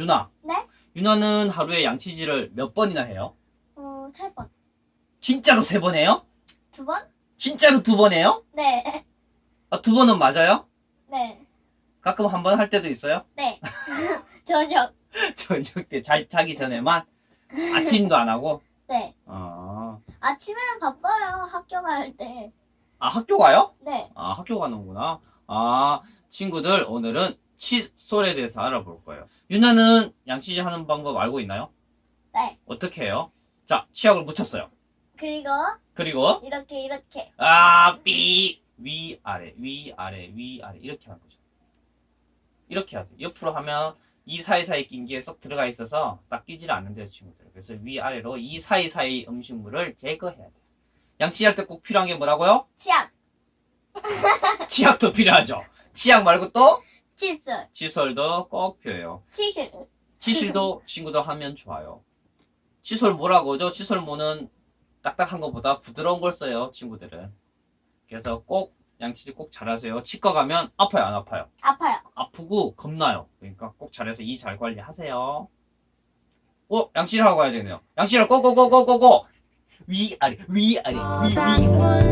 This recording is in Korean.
유나. 네? 유나는 하루에 양치질을 몇 번이나 해요? 어, 세 번. 진짜로 세 번 해요? 두 번? 진짜로 두 번 해요? 네. 아, 두 번은 맞아요? 네. 가끔 한 번 할 때도 있어요? 네. 저녁. 저녁 때 자, 자기 전에만 아침도 안 하고 네. 아, 아침에는 바빠요. 학교 갈 때. 아 학교 가요? 네. 아 학교 가는구나 아 친구들 오늘은 칫솔에 대해서 알아볼 거예요 유나는 양치질 하는 방법 알고 있나요? 네. 어떻게 해요? 자 치약을 묻혔어요 그리고 그리고 이렇게 이렇게. 아 삐 위 아래 위 아래 위 아래 이렇게 하는 거죠 이렇게 해야 돼 옆으로 하면 이 사이사이 낀게쏙 들어가 있어서 딱 끼질 않는데요 친구들 그래서 위아래로 이 사이사이 음식물을 제거해야 돼요 양치할 때꼭 필요한 게 뭐라고요? 치약. 치약도 필요하죠 치약 말고 또 칫솔. 칫솔도 꼭 필요해요 치실. 치실도 친구들 하면 좋아요 칫솔 뭐라고 하죠? 칫솔 모는 딱딱한 것보다 부드러운 걸 써요 친구들은 그래서 꼭 양치질 꼭 잘하세요 치과 가면 아파요 안 아파요? 아파요. 아프고 겁나요. 그러니까 꼭 잘해서 이 잘 관리하세요. 어, 양치질하고 가야 되네요. 양치질 고고고고고고! 위아래, 위아래, 위, 위. 당군 선생